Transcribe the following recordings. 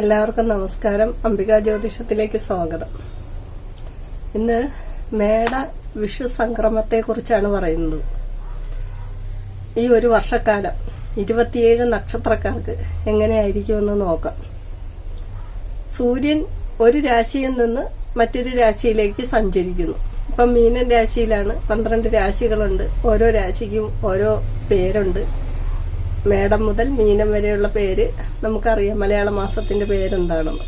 എല്ലാവർക്കും നമസ്കാരം. അംബിക ജ്യോതിഷത്തിലേക്ക് സ്വാഗതം. ഇന്ന് മേട വിഷു സംക്രമത്തെ കുറിച്ചാണ് പറയുന്നത്. ഈ ഒരു വർഷക്കാലം ഇരുപത്തിയേഴ് നക്ഷത്രക്കാർക്ക് എങ്ങനെയായിരിക്കുമെന്ന് നോക്കാം. സൂര്യൻ ഒരു രാശിയിൽ നിന്ന് മറ്റൊരു രാശിയിലേക്ക് സഞ്ചരിക്കുന്നു. ഇപ്പം മീനൻ രാശിയിലാണ്. പന്ത്രണ്ട് രാശികളുണ്ട്. ഓരോ രാശിക്കും ഓരോ പേരുണ്ട്. മേടം മുതൽ മീനം വരെയുള്ള പേര് നമുക്കറിയാം. മലയാള മാസത്തിന്റെ പേരെന്താണെന്ന്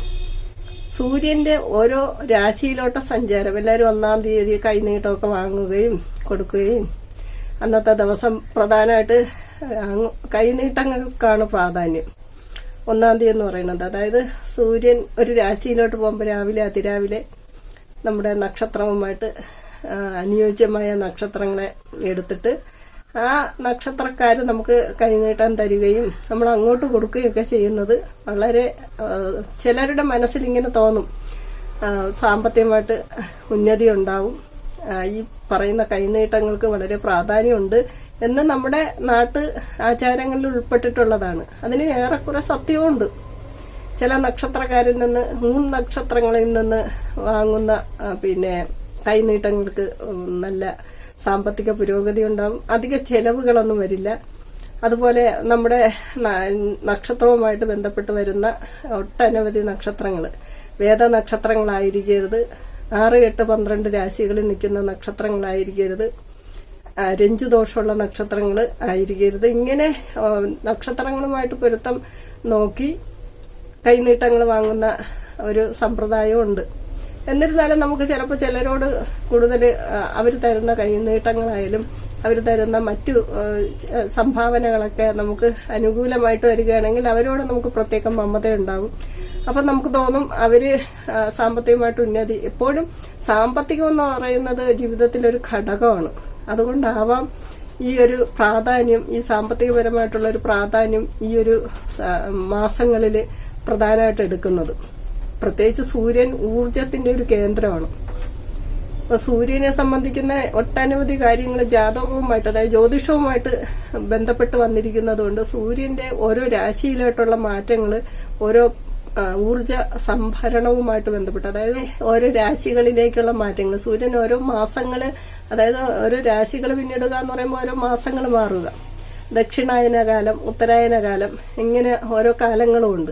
സൂര്യന്റെ ഓരോ രാശിയിലോട്ട സഞ്ചാരം എല്ലാവരും ഒന്നാം തീയതി കൈനീട്ടമൊക്കെ വാങ്ങുകയും കൊടുക്കുകയും അന്നത്തെ ദിവസം പ്രധാനമായിട്ട് കൈനീട്ടങ്ങൾക്കാണ് പ്രാധാന്യം. ഒന്നാം തീയതി എന്ന് പറയുന്നത്. അതായത് സൂര്യൻ ഒരു രാശിയിലോട്ട് പോകുമ്പോൾ രാവിലെ അതിരാവിലെ നമ്മുടെ നക്ഷത്രവുമായിട്ട് അനുയോജ്യമായ നക്ഷത്രങ്ങളെ എടുത്തിട്ട് ആ നക്ഷത്രക്കാർ നമുക്ക് കൈനീട്ടം തരികയും നമ്മൾ അങ്ങോട്ട് കൊടുക്കുകയും ഒക്കെ ചെയ്യുന്നത് വളരെ ചിലരുടെ മനസ്സിൽ ഇങ്ങനെ തോന്നും സാമ്പത്തികമായിട്ട് ഉന്നതി ഉണ്ടാവും. ഈ പറയുന്ന കൈനീട്ടങ്ങൾക്ക് വളരെ പ്രാധാന്യമുണ്ട് എന്ന് നമ്മുടെ നാട്ട് ആചാരങ്ങളിൽ ഉൾപ്പെട്ടിട്ടുള്ളതാണ്. അതിന് ഏറെക്കുറെ സത്യമുണ്ട് ചില നക്ഷത്രക്കാരിൽ നിന്ന് മൂന്ന് നക്ഷത്രങ്ങളിൽ നിന്ന് വാങ്ങുന്ന പിന്നെ കൈനീട്ടങ്ങൾക്ക് നല്ല സാമ്പത്തിക പുരോഗതി ഉണ്ടാവും. അധിക ചെലവുകളൊന്നും വരില്ല. അതുപോലെ നമ്മുടെ നക്ഷത്രവുമായിട്ട് ബന്ധപ്പെട്ട് വരുന്ന ഒട്ടനവധി നക്ഷത്രങ്ങൾ വേദ നക്ഷത്രങ്ങളായിരിക്കരുത്. ആറ് എട്ട് പന്ത്രണ്ട് രാശികളിൽ നിൽക്കുന്ന നക്ഷത്രങ്ങളായിരിക്കരുത്. രഞ്ജു ദോഷമുള്ള നക്ഷത്രങ്ങൾ ആയിരിക്കരുത്. ഇങ്ങനെ നക്ഷത്രങ്ങളുമായിട്ട് പൊരുത്തം നോക്കി കൈനീട്ടങ്ങൾ വാങ്ങുന്ന ഒരു സമ്പ്രദായവും ഉണ്ട് എന്നിരുന്നാലും നമുക്ക് ചിലപ്പോൾ ചിലരോട് കൂടുതൽ അവർ തരുന്ന കൈനീട്ടങ്ങളായാലും അവർ തരുന്ന മറ്റു സംഭാവനകളൊക്കെ നമുക്ക് അനുകൂലമായിട്ട് വരികയാണെങ്കിൽ അവരോട് നമുക്ക് പ്രത്യേകം മമതയുണ്ടാവും അപ്പം നമുക്ക് തോന്നും അവർ സാമ്പത്തികമായിട്ട് ഉന്നതി. എപ്പോഴും സാമ്പത്തികം എന്ന് പറയുന്നത് ജീവിതത്തിലൊരു ഘടകമാണ്. അതുകൊണ്ടാവാം ഈ ഒരു പ്രാധാന്യം ഈ സാമ്പത്തികപരമായിട്ടുള്ള ഒരു പ്രാധാന്യം ഈ ഒരു മാസങ്ങളിൽ പ്രധാനമായിട്ട് എടുക്കുന്നത്. പ്രത്യേകിച്ച് സൂര്യൻ ഊർജത്തിന്റെ ഒരു കേന്ദ്രമാണ്. അപ്പൊ സൂര്യനെ സംബന്ധിക്കുന്ന ഒട്ടനവധി കാര്യങ്ങൾ ജാതകവുമായിട്ട് അതായത് ജ്യോതിഷവുമായിട്ട് ബന്ധപ്പെട്ട് വന്നിരിക്കുന്നത് കൊണ്ട് സൂര്യന്റെ ഓരോ രാശിയിലോട്ടുള്ള മാറ്റങ്ങൾ ഓരോ ഊർജ സംഭരണവുമായിട്ട് ബന്ധപ്പെട്ട് അതായത് ഓരോ രാശികളിലേക്കുള്ള മാറ്റങ്ങൾ സൂര്യൻ ഓരോ മാസങ്ങൾ അതായത് ഓരോ രാശികൾ പിന്നിടുക എന്ന് പറയുമ്പോൾ ഓരോ മാസങ്ങൾ മാറുക. ദക്ഷിണായന കാലം ഉത്തരായന കാലം ഇങ്ങനെ ഓരോ കാലങ്ങളും ഉണ്ട്.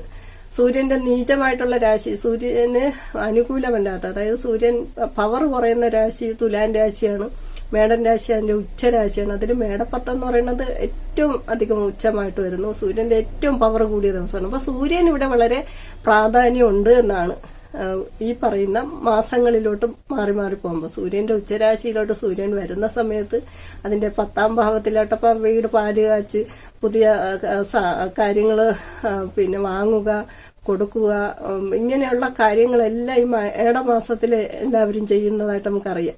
സൂര്യന്റെ നീചമായിട്ടുള്ള രാശി സൂര്യന് അനുകൂലമല്ലാത്ത അതായത് സൂര്യൻ പവർ കുറയുന്ന രാശി തുലാൻ രാശിയാണ് മേടൻ രാശി അതിന്റെ ഉച്ചരാശിയാണ് അതിൽ മേടപ്പത്തം എന്ന് പറയുന്നത് ഏറ്റവും അധികം ഉച്ചമായിട്ട് വരുന്നു. സൂര്യന്റെ ഏറ്റവും പവർ കൂടിയ ദിവസമാണ്. അപ്പൊ സൂര്യൻ ഇവിടെ വളരെ പ്രാധാന്യം ഉണ്ട് എന്നാണ്. ഈ പറയുന്ന മാസങ്ങളിലോട്ട് മാറി മാറി പോകുമ്പോൾ സൂര്യന്റെ ഉച്ചരാശിയിലോട്ട് സൂര്യൻ വരുന്ന സമയത്ത് അതിന്റെ പത്താം ഭാവത്തിലോട്ടപ്പോൾ വീട് പാൽ കാച്ച് പുതിയ കാര്യങ്ങൾ പിന്നെ വാങ്ങുക കൊടുക്കുക ഇങ്ങനെയുള്ള കാര്യങ്ങളെല്ലാം ഈ ഏടമാസത്തിൽ എല്ലാവരും ചെയ്യുന്നതായിട്ട് നമുക്കറിയാം.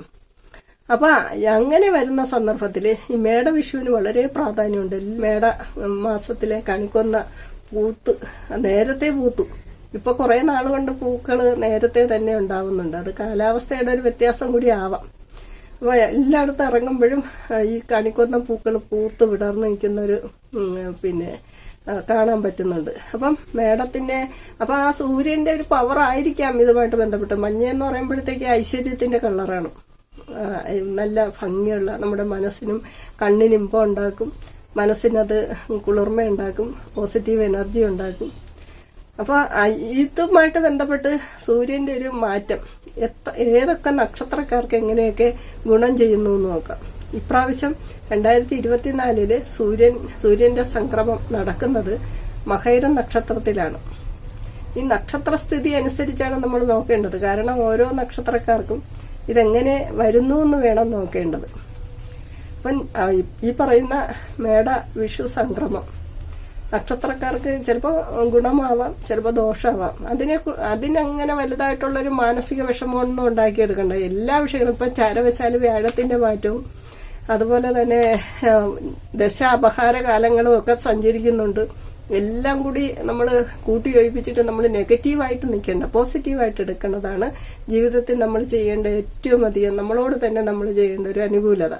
അപ്പൊ അങ്ങനെ വരുന്ന സന്ദർഭത്തിൽ ഈ മേട വിഷുവിന് വളരെ പ്രാധാന്യമുണ്ട്. മേട മാസത്തിലെ കണിക്കൊന്ന പൂത്ത് നേരത്തെ പൂത്തു. ഇപ്പൊ കുറെ നാൾ കൊണ്ട് പൂക്കൾ നേരത്തെ തന്നെ ഉണ്ടാവുന്നുണ്ട്. അത് കാലാവസ്ഥയുടെ ഒരു വ്യത്യാസം കൂടി ആവാം. അപ്പൊ എല്ലായിടത്തും ഇറങ്ങുമ്പോഴും ഈ കണിക്കൊന്ന പൂക്കൾ പൂത്ത് വിടർന്ന് നിൽക്കുന്ന ഒരു പിന്നെ കാണാൻ പറ്റുന്നുണ്ട്. അപ്പം മേടത്തിന്റെ അപ്പൊ ആ സൂര്യന്റെ ഒരു പവർ ആയിരിക്കാം ഇതുമായിട്ട് ബന്ധപ്പെട്ട്. മഞ്ഞ എന്ന് പറയുമ്പോഴത്തേക്ക് ഐശ്വര്യത്തിന്റെ കളറാണ് നല്ല ഭംഗിയുള്ള നമ്മുടെ മനസ്സിനും കണ്ണിനും ഇമ്പം ഉണ്ടാക്കും. മനസ്സിനത് കുളിർമ ഉണ്ടാക്കും പോസിറ്റീവ് എനർജി ഉണ്ടാക്കും. അപ്പൊ ഇതുമായിട്ട് ബന്ധപ്പെട്ട് സൂര്യന്റെ ഒരു മാറ്റം. ഏതൊക്കെ നക്ഷത്രക്കാർക്ക് എങ്ങനെയൊക്കെ ഗുണം ചെയ്യുന്നു എന്ന് നോക്കാം. ഇപ്രാവശ്യം രണ്ടായിരത്തി ഇരുപത്തിനാലിൽ സൂര്യൻ സൂര്യന്റെ സംക്രമം നടക്കുന്നത് മഹൈരം നക്ഷത്രത്തിലാണ്. ഈ നക്ഷത്ര സ്ഥിതി അനുസരിച്ചാണ് നമ്മൾ നോക്കേണ്ടത്. കാരണം ഓരോ നക്ഷത്രക്കാർക്കും ഇതെങ്ങനെ വരുന്നു എന്ന് വേണം നോക്കേണ്ടത്. അപ്പം ഈ പറയുന്ന മേട വിഷു സംക്രമം. നക്ഷത്രക്കാർക്ക് ചിലപ്പോൾ ഗുണമാവാം ചിലപ്പോൾ ദോഷമാവാം. അതിനെ അതിനങ്ങനെ വലുതായിട്ടുള്ള ഒരു മാനസിക വിഷമമൊന്നും ഉണ്ടാക്കിയെടുക്കണ്ട. എല്ലാ വിഷയങ്ങളും ഇപ്പം ചാരവശാൽ വ്യാഴത്തിന്റെ മാറ്റവും അതുപോലെ തന്നെ ദശാപഹാര കാലങ്ങളും ഒക്കെ സഞ്ചരിക്കുന്നുണ്ട്. എല്ലാം കൂടി നമ്മൾ കൂട്ടി യോജിപ്പിച്ചിട്ട് നമ്മൾ നെഗറ്റീവായിട്ട് നിൽക്കേണ്ട പോസിറ്റീവായിട്ട് എടുക്കേണ്ടതാണ്. ജീവിതത്തിൽ നമ്മൾ ചെയ്യേണ്ട ഏറ്റവും അധികം നമ്മളോട് തന്നെ നമ്മൾ ചെയ്യേണ്ട ഒരു അനുകൂലത.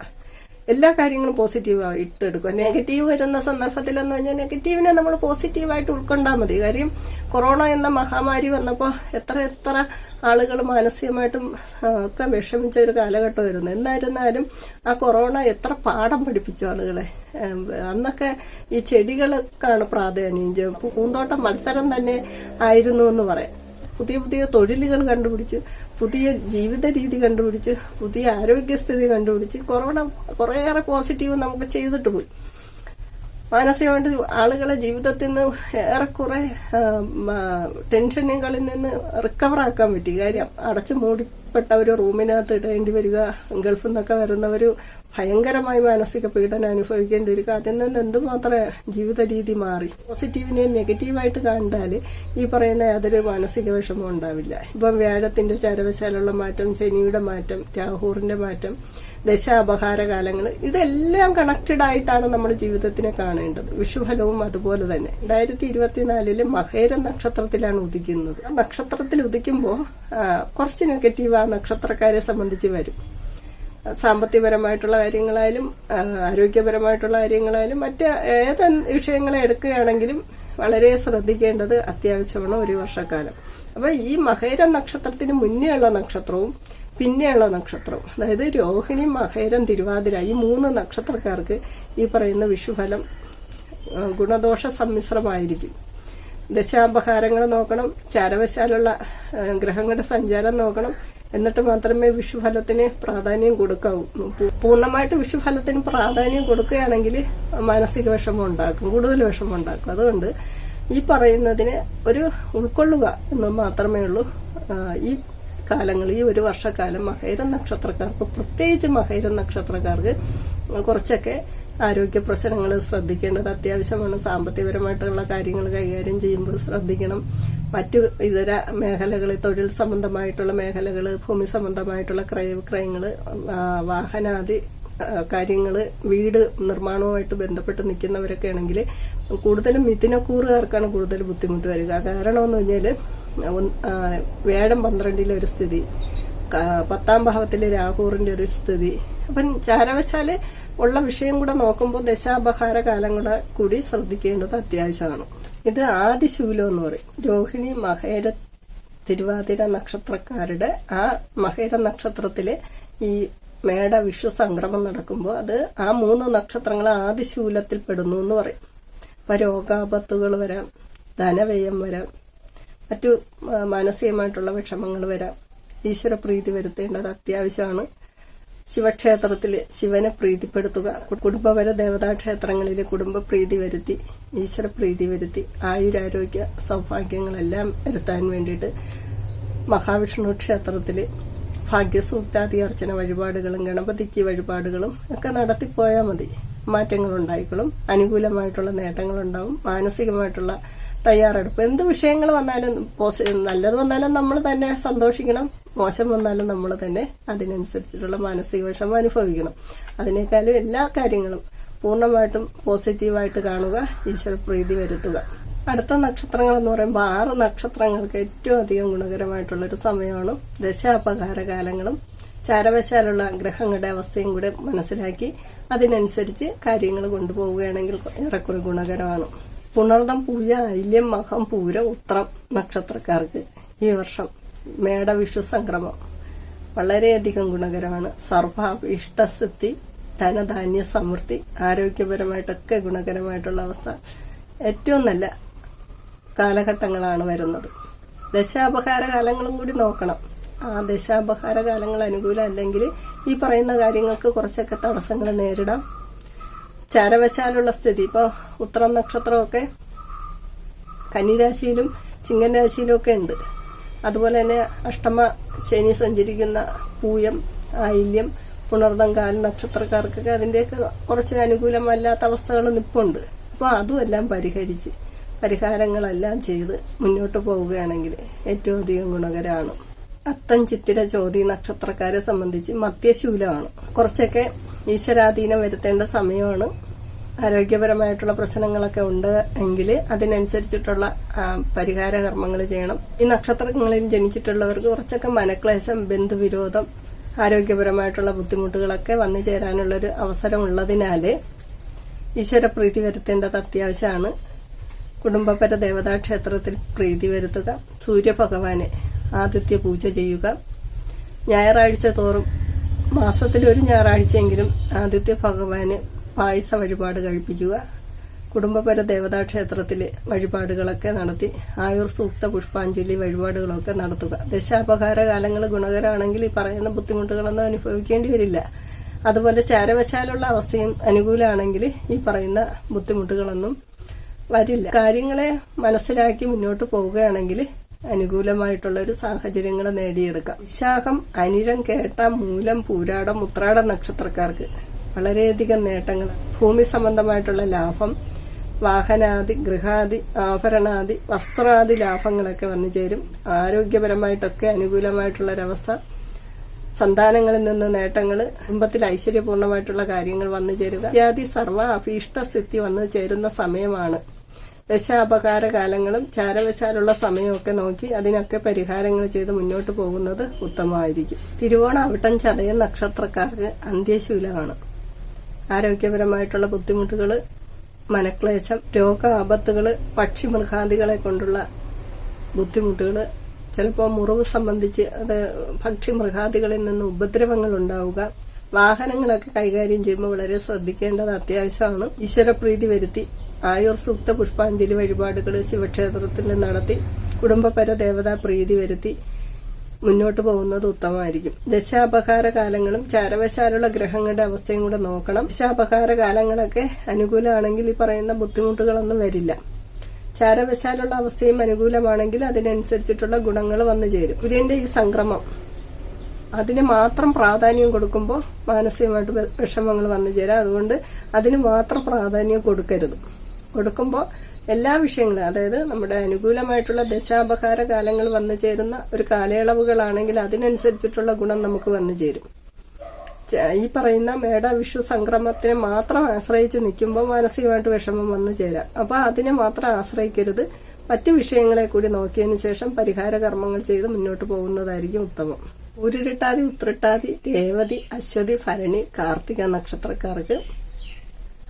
എല്ലാ കാര്യങ്ങളും പോസിറ്റീവായിട്ട് എടുക്കുക നെഗറ്റീവ് വരുന്ന സന്ദർഭത്തിലെന്ന് പറഞ്ഞാൽ നെഗറ്റീവിനെ നമ്മൾ പോസിറ്റീവായിട്ട് ഉൾക്കൊണ്ടാൽ മതി. കാര്യം കൊറോണ എന്ന മഹാമാരി വന്നപ്പോൾ എത്ര എത്ര ആളുകൾ മാനസികമായിട്ടും ഒക്കെ വിഷമിച്ച ഒരു കാലഘട്ടമായിരുന്നു എന്നായിരുന്നാലും ആ കൊറോണ എത്ര പാഠം പഠിപ്പിച്ചു ആളുകളെ. അന്നൊക്കെ ഈ ചെടികൾക്കാണ് പ്രാധാന്യം. പൂന്തോട്ടം മത്സരം തന്നെ ആയിരുന്നു എന്ന് പറയാം. പുതിയ പുതിയ തൊഴിലുകൾ കണ്ടുപിടിച്ച് പുതിയ ജീവിത രീതി കണ്ടുപിടിച്ച് പുതിയ ആരോഗ്യസ്ഥിതി കണ്ടുപിടിച്ച് കൊറോണ കുറേയേറെ പോസിറ്റീവ് നമുക്ക് ചെയ്തിട്ട് പോയി. മാനസികമായിട്ട് ആളുകളെ ജീവിതത്തിൽ നിന്ന് ഏറെക്കുറെ ടെൻഷനുകളിൽ നിന്ന് റിക്കവർ ആക്കാൻ പറ്റി. കാര്യം അടച്ചു മൂടിപ്പെട്ട ഒരു റൂമിനകത്ത് ഇടേണ്ടി വരിക ഗൾഫിൽ നിന്നൊക്കെ വരുന്നവർ ഭയങ്കരമായി മാനസിക പീഡനം അനുഭവിക്കേണ്ടി വരിക അതിൽ നിന്ന് എന്തുമാത്രം ജീവിത രീതി മാറി? പോസിറ്റീവിനെ നെഗറ്റീവായിട്ട് കണ്ടാൽ ഈ പറയുന്ന യാതൊരു മാനസിക വിഷമം ഉണ്ടാവില്ല. ഇപ്പം വ്യാഴത്തിന്റെ ചരവശാലുള്ള മാറ്റം ശനിയുടെ മാറ്റം രാഹുറിന്റെ മാറ്റം ദശാപഹാര കാലങ്ങൾ ഇതെല്ലാം കണക്റ്റഡ് ആയിട്ടാണ് നമ്മൾ ജീവിതത്തിനെ കാണേണ്ടത്. വിഷുഫലവും അതുപോലെ തന്നെ. രണ്ടായിരത്തി ഇരുപത്തിനാലിൽ മഹേര നക്ഷത്രത്തിലാണ് ഉദിക്കുന്നത് നക്ഷത്രത്തിൽ ഉദിക്കുമ്പോൾ കുറച്ച് നെഗറ്റീവ് ആ നക്ഷത്രക്കാരെ സംബന്ധിച്ച് വരും. സാമ്പത്തികപരമായിട്ടുള്ള കാര്യങ്ങളായാലും ആരോഗ്യപരമായിട്ടുള്ള കാര്യങ്ങളായാലും മറ്റ് ഏത് വിഷയങ്ങളെ എടുക്കുകയാണെങ്കിലും വളരെ ശ്രദ്ധിക്കേണ്ടത് അത്യാവശ്യമാണ് ഒരു വർഷക്കാലം. അപ്പൊ ഈ മഹേര നക്ഷത്രത്തിന് മുന്നേയുള്ള നക്ഷത്രവും പിന്നെയുള്ള നക്ഷത്രവും അതായത് രോഹിണി മഹേരം തിരുവാതിര ഈ മൂന്ന് നക്ഷത്രക്കാർക്ക് ഈ പറയുന്ന വിഷുഫലം ഗുണദോഷ സമ്മിശ്രമായിരിക്കും. ദശാപഹാരങ്ങൾ നോക്കണം ചാരവശാലുള്ള ഗ്രഹങ്ങളുടെ സഞ്ചാരം നോക്കണം. എന്നിട്ട് മാത്രമേ വിഷുഫലത്തിന് പ്രാധാന്യം കൊടുക്കാവൂ. പൂർണമായിട്ട് വിഷുഫലത്തിന് പ്രാധാന്യം കൊടുക്കുകയാണെങ്കിൽ മാനസിക വിഷമം ഉണ്ടാക്കും കൂടുതൽ വിഷമം ഉണ്ടാക്കും. അതുകൊണ്ട് ഈ പറയുന്നതിന് ഒരു ഉൾക്കൊള്ളുക എന്ന് മാത്രമേ ഉള്ളൂ. ഈ കാലങ്ങൾ ഈ ഒരു വർഷക്കാലം മഹേരം നക്ഷത്രക്കാർക്ക് പ്രത്യേകിച്ച് മഹേര നക്ഷത്രക്കാർക്ക് കുറച്ചൊക്കെ ആരോഗ്യ പ്രശ്നങ്ങൾ ശ്രദ്ധിക്കേണ്ടത് അത്യാവശ്യമാണ്. സാമ്പത്തികപരമായിട്ടുള്ള കാര്യങ്ങൾ കൈകാര്യം ചെയ്യുമ്പോൾ ശ്രദ്ധിക്കണം. മറ്റു ഇതര മേഖലകൾ തൊഴിൽ സംബന്ധമായിട്ടുള്ള മേഖലകൾ ഭൂമി സംബന്ധമായിട്ടുള്ള ക്രയവിക്രയങ്ങൾ വാഹനാദി കാര്യങ്ങൾ വീട് നിർമ്മാണവുമായിട്ട് ബന്ധപ്പെട്ട് നിൽക്കുന്നവരൊക്കെ ആണെങ്കിൽ കൂടുതലും മിഥുനക്കൂറുകാർക്കാണ് കൂടുതൽ ബുദ്ധിമുട്ട് വരിക. കാരണം എന്ന് പറഞ്ഞാൽ വേടം പന്ത്രണ്ടിലെ ഒരു സ്ഥിതി പത്താം ഭാവത്തിലെ രാഹൂറിന്റെ ഒരു സ്ഥിതി. അപ്പം ചാരവശാൽ ഉള്ള വിഷയം കൂടെ നോക്കുമ്പോൾ ദശാപഹാര കാലം കൂടെ കൂടി ശ്രദ്ധിക്കേണ്ടത് അത്യാവശ്യമാണ്. ഇത് ആദിശൂലം എന്ന് പറയും. രോഹിണി മഹേര തിരുവാതിര നക്ഷത്രക്കാരുടെ ആ മഹേര നക്ഷത്രത്തിൽ ഈ മേട വിഷു സംക്രമം നടക്കുമ്പോൾ അത് ആ മൂന്ന് നക്ഷത്രങ്ങൾ ആദിശൂലത്തിൽ പെടുന്നു എന്ന് പറയും. അപ്പൊ രോഗാപത്തുകൾ വരാം ധനവ്യയം വരാം മറ്റു മാനസികമായിട്ടുള്ള വിഷമങ്ങൾ വരാം. ഈശ്വരപ്രീതി വരുത്തേണ്ടത് അത്യാവശ്യമാണ്. ശിവക്ഷേത്രത്തിൽ ശിവനെ പ്രീതിപ്പെടുത്തുക. കുടുംബപര ദേവതാക്ഷേത്രങ്ങളിലെ കുടുംബ പ്രീതി വരുത്തി ഈശ്വര പ്രീതി വരുത്തി ആയുരാരോഗ്യ സൗഭാഗ്യങ്ങളെല്ലാം വരുത്താൻ വേണ്ടിയിട്ട് മഹാവിഷ്ണു ക്ഷേത്രത്തിൽ ഭാഗ്യസൂക്താദി അർച്ചന വഴിപാടുകളും ഗണപതിക്ക് വഴിപാടുകളും ഒക്കെ നടത്തിപ്പോയാൽ മതി. മാറ്റങ്ങൾ ഉണ്ടായിക്കൊള്ളും അനുകൂലമായിട്ടുള്ള നേട്ടങ്ങളുണ്ടാവും. മാനസികമായിട്ടുള്ള തയ്യാറെടുപ്പ്. എന്ത് വിഷയങ്ങൾ വന്നാലും നല്ലത് വന്നാലും നമ്മൾ തന്നെ സന്തോഷിക്കണം. മോശം വന്നാലും നമ്മൾ തന്നെ അതിനനുസരിച്ചിട്ടുള്ള മാനസിക വിഷമം അനുഭവിക്കണം. അതിനേക്കാളും എല്ലാ കാര്യങ്ങളും പൂർണമായിട്ടും പോസിറ്റീവായിട്ട് കാണുക ഈശ്വര പ്രീതി വരുത്തുക. അടുത്ത നക്ഷത്രങ്ങൾ എന്ന് പറയുമ്പോൾ ആറ് നക്ഷത്രങ്ങൾക്ക് ഏറ്റവും അധികം ഗുണകരമായിട്ടുള്ള ഒരു സമയമാണ് ദശാപകാര കാലങ്ങളും. ചാരവശാലുള്ള ഗ്രഹങ്ങളുടെ അവസ്ഥയും കൂടെ മനസ്സിലാക്കി അതിനനുസരിച്ച് കാര്യങ്ങൾ കൊണ്ടുപോവുകയാണെങ്കിൽ ഏറെക്കുറെ ഗുണകരമാണ്. പുണർദം പൂജ ഐല്യം മഹം പൂര ഉത്രം നക്ഷത്രക്കാർക്ക് ഈ വർഷം മേട വിഷു സംക്രമം വളരെയധികം ഗുണകരമാണ്. സർവ ഇഷ്ടസിദ്ധി ധനധാന്യ സമൃദ്ധി ആരോഗ്യപരമായിട്ടൊക്കെ ഗുണകരമായിട്ടുള്ള അവസ്ഥ. ഏറ്റവും നല്ല കാലഘട്ടങ്ങളാണ് വരുന്നത്. ദശാപഹാര കാലങ്ങളും കൂടി നോക്കണം. ആ ദശാപഹാര കാലങ്ങൾ അനുകൂലം അല്ലെങ്കിൽ ഈ പറയുന്ന കാര്യങ്ങൾക്ക് കുറച്ചൊക്കെ തടസ്സങ്ങൾ നേരിടാം. ചാരവശാലുള്ള സ്ഥിതി. ഇപ്പോൾ ഉത്തരം നക്ഷത്രമൊക്കെ കന്നിരാശിയിലും ചിങ്ങൻ രാശിയിലും ഒക്കെ ഉണ്ട്. അതുപോലെ തന്നെ അഷ്ടമ ശനി സഞ്ചരിക്കുന്ന പൂയം ആയില്യം പുണർദം കാൽ നക്ഷത്രക്കാർക്കൊക്കെ അതിന്റെയൊക്കെ കുറച്ച് അനുകൂലമല്ലാത്ത അവസ്ഥകൾ നിപ്പുണ്ട്. അപ്പോൾ അതുമെല്ലാം പരിഹരിച്ച് പരിഹാരങ്ങളെല്ലാം ചെയ്ത് മുന്നോട്ട് പോവുകയാണെങ്കിൽ ഏറ്റവും അധികം ഗുണകരമാണ് അത്തം ചിത്തിര ചോതി നക്ഷത്രക്കാരെ സംബന്ധിച്ച് മത്യശൂലമാണ് കുറച്ചൊക്കെ ഈശ്വരാധീനം വരുത്തേണ്ട സമയമാണ്. ആരോഗ്യപരമായിട്ടുള്ള പ്രശ്നങ്ങളൊക്കെ ഉണ്ട് എങ്കിൽ അതിനനുസരിച്ചിട്ടുള്ള പരിഹാര കർമ്മങ്ങൾ ചെയ്യണം. ഈ നക്ഷത്രങ്ങളിൽ ജനിച്ചിട്ടുള്ളവർക്ക് കുറച്ചൊക്കെ മനക്ലേശം ബന്ധുവിരോധം ആരോഗ്യപരമായിട്ടുള്ള ബുദ്ധിമുട്ടുകളൊക്കെ വന്നു ചേരാനുള്ളൊരു അവസരം ഉള്ളതിനാല് ഈശ്വരപ്രീതി വരുത്തേണ്ടത് അത്യാവശ്യമാണ്. കുടുംബപര ദേവതാ ക്ഷേത്രത്തിൽ പ്രീതി വരുത്തുക. സൂര്യഭഗവാനെ ആദിത്യ പൂജ ചെയ്യുക. ഞായറാഴ്ച തോറും മാസത്തിൽ ഒരു ഞായറാഴ്ചയെങ്കിലും ആദിത്യ ഭഗവാന് പായസ വഴിപാട് കഴിപ്പിക്കുക. കുടുംബപര ദേവതാ ക്ഷേത്രത്തിലെ വഴിപാടുകളൊക്കെ നടത്തി ആയുർ സൂക്ത പുഷ്പാഞ്ജലി വഴിപാടുകളൊക്കെ നടത്തുക. ദശാപകാര കാലങ്ങൾ ഗുണകരമാണെങ്കിൽ ഈ പറയുന്ന ബുദ്ധിമുട്ടുകളൊന്നും അനുഭവിക്കേണ്ടി വരില്ല. അതുപോലെ ചാരവശാലുള്ള അവസ്ഥയും അനുകൂലമാണെങ്കിൽ ഈ പറയുന്ന ബുദ്ധിമുട്ടുകളൊന്നും വരില്ല. കാര്യങ്ങളെ മനസ്സിലാക്കി മുന്നോട്ട് പോവുകയാണെങ്കിൽ അനുകൂലമായിട്ടുള്ള ഒരു സാഹചര്യങ്ങൾ നേടിയെടുക്കാം. വിശാഖം അനിഴം കേട്ട മൂലം പൂരാടം ഉത്രാട നക്ഷത്രക്കാർക്ക്. വളരെയധികം നേട്ടങ്ങൾ. ഭൂമി സംബന്ധമായിട്ടുള്ള ലാഭം വാഹനാദി ഗൃഹാദി ആഭരണാദി വസ്ത്രാദി ലാഭങ്ങളൊക്കെ വന്നു ചേരും. ആരോഗ്യപരമായിട്ടൊക്കെ അനുകൂലമായിട്ടുള്ള ഒരവസ്ഥ സന്താനങ്ങളിൽ നിന്ന് നേട്ടങ്ങൾ കുടുംബത്തിൽ ഐശ്വര്യപൂർണമായിട്ടുള്ള കാര്യങ്ങൾ വന്നു ചേരുക. ഇത്യാദി സർവ അഭീഷ്ട സ്ഥിതി വന്നു ചേരുന്ന സമയമാണ്. ദശാപകാര കാലങ്ങളും ചാരവശാലുള്ള സമയമൊക്കെ നോക്കി അതിനൊക്കെ പരിഹാരങ്ങൾ ചെയ്ത് മുന്നോട്ട് പോകുന്നത് ഉത്തമമായിരിക്കും. തിരുവോണ അവിട്ടം ചതയ നക്ഷത്രക്കാർക്ക് അന്ത്യശൂലമാണ്. ആരോഗ്യപരമായിട്ടുള്ള ബുദ്ധിമുട്ടുകൾ മനക്ലേശം രോഗ ആപത്തുകൾ പക്ഷിമൃഗാദികളെ കൊണ്ടുള്ള ബുദ്ധിമുട്ടുകൾ ചിലപ്പോൾ മുറിവ് സംബന്ധിച്ച് അത് പക്ഷിമൃഗാദികളിൽ നിന്ന് ഉപദ്രവങ്ങൾ ഉണ്ടാവുക വാഹനങ്ങളൊക്കെ കൈകാര്യം ചെയ്യുമ്പോൾ വളരെ ശ്രദ്ധിക്കേണ്ടത് അത്യാവശ്യമാണ്. ഈശ്വരപ്രീതി വരുത്തി ആയുർ സൂക്ത പുഷ്പാഞ്ജലി വഴിപാടുകൾ ശിവക്ഷേത്രത്തിൽ നടത്തി കുടുംബപര ദേവതാ പ്രീതി വരുത്തി മുന്നോട്ട് പോകുന്നത് ഉത്തമമായിരിക്കും. ദശാപഹാര കാലങ്ങളും ചാരവശാലുള്ള ഗ്രഹങ്ങളുടെ അവസ്ഥയും കൂടെ നോക്കണം. ദശാപഹാര കാലങ്ങളൊക്കെ അനുകൂലമാണെങ്കിൽ ഈ പറയുന്ന ബുദ്ധിമുട്ടുകളൊന്നും വരില്ല. ചാരവശാലുള്ള അവസ്ഥയും അനുകൂലമാണെങ്കിൽ അതിനനുസരിച്ചിട്ടുള്ള ഗുണങ്ങൾ വന്നു ചേരും. കുര്യന്റെ ഈ സംക്രമം അതിന് മാത്രം പ്രാധാന്യം കൊടുക്കുമ്പോൾ മാനസികമായിട്ട് വിഷമങ്ങൾ വന്നു ചേരാം. അതുകൊണ്ട് അതിന് മാത്രം പ്രാധാന്യം കൊടുക്കരുത്. കൊടുക്കുമ്പോൾ എല്ലാ വിഷയങ്ങളും അതായത് നമ്മുടെ അനുകൂലമായിട്ടുള്ള ദശാപഹാര കാലങ്ങൾ വന്നു ചേരുന്ന ഒരു കാലയളവുകളാണെങ്കിൽ അതിനനുസരിച്ചിട്ടുള്ള ഗുണം നമുക്ക് വന്നു ചേരും. ഈ പറയുന്ന മേട വിഷു സംക്രമത്തിനെ മാത്രം ആശ്രയിച്ച് നിൽക്കുമ്പോൾ മാനസികമായിട്ട് വിഷമം വന്നു ചേരാം. അപ്പൊ അതിനെ മാത്രം ആശ്രയിക്കരുത്. മറ്റു വിഷയങ്ങളെ കൂടി നോക്കിയതിനു ശേഷം പരിഹാര കർമ്മങ്ങൾ ചെയ്ത് മുന്നോട്ട് പോകുന്നതായിരിക്കും ഉത്തമം. ഉരുട്ടാതി ഉത്രട്ടാതി രേവതി അശ്വതി ഭരണി കാർത്തിക നക്ഷത്രക്കാർക്ക്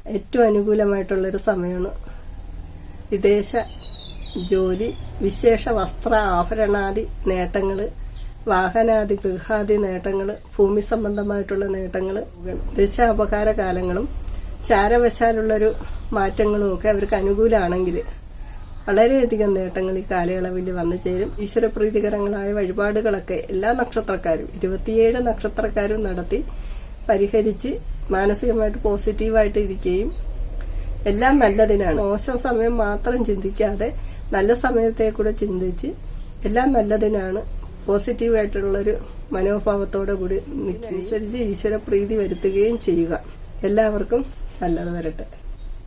ഏറ്റവും അനുകൂലമായിട്ടുള്ളൊരു സമയമാണ്. വിദേശ ജോലി വിശേഷ വസ്ത്ര ആഭരണാദി നേട്ടങ്ങൾ വാഹനാദി ഗൃഹാദി നേട്ടങ്ങൾ ഭൂമി സംബന്ധമായിട്ടുള്ള നേട്ടങ്ങൾ ദശാപകാര കാലങ്ങളും ചാരവശാലുള്ളൊരു മാറ്റങ്ങളും ഒക്കെ അവർക്ക് അനുകൂലമാണെങ്കിൽ വളരെയധികം നേട്ടങ്ങൾ ഈ കാലയളവിൽ വന്നു ചേരും. ഈശ്വരപ്രീതികരങ്ങളായ വഴിപാടുകളൊക്കെ എല്ലാ നക്ഷത്രക്കാരും ഇരുപത്തിയേഴ് നക്ഷത്രക്കാരും നടത്തി പരിഹരിച്ച് മാനസികമായിട്ട് പോസിറ്റീവായിട്ട് ഇരിക്കുകയും എല്ലാം നല്ലതിനാണ്. മോശം സമയം മാത്രം ചിന്തിക്കാതെ നല്ല സമയത്തെ കൂടെ ചിന്തിച്ച് എല്ലാം നല്ലതിനാണ് പോസിറ്റീവായിട്ടുള്ളൊരു മനോഭാവത്തോടെ കൂടി അനുസരിച്ച് ഈശ്വര പ്രീതി വരുത്തുകയും ചെയ്യുക. എല്ലാവർക്കും നല്ലത് വരട്ടെ.